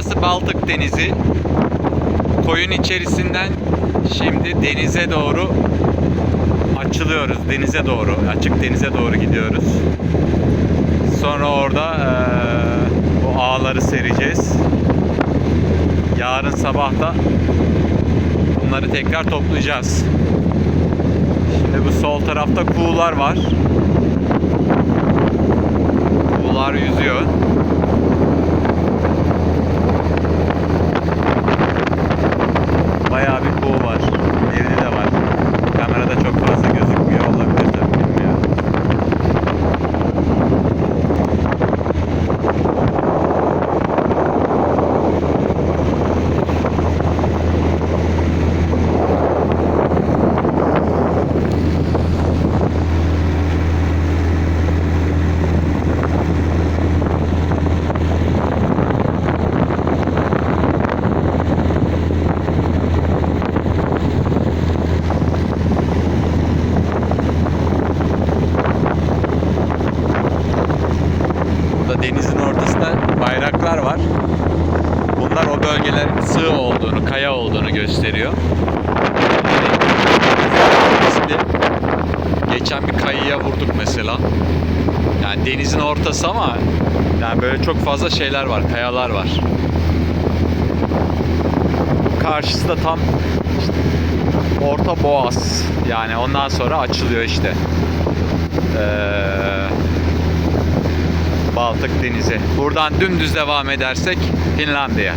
Baltık Denizi. Koyun içerisinden şimdi denize doğru açılıyoruz. Denize doğru, açık denize doğru gidiyoruz. Sonra orada eee, bu ağları sereceğiz. Yarın sabah da bunları tekrar toplayacağız. Şimdi bu sol tarafta kuğular var. Bayraklar var. Bunlar o bölgelerin sığ olduğunu, kaya olduğunu gösteriyor. Riskli. Geçen bir kayaya vurduk mesela. Yani denizin ortası ama yani böyle çok fazla şeyler var, kayalar var. Karşısı da tam işte Orta Boğaz. Yani ondan sonra açılıyor işte. Ee, Baltık Denizi. Buradan dümdüz devam edersek Finlandiya.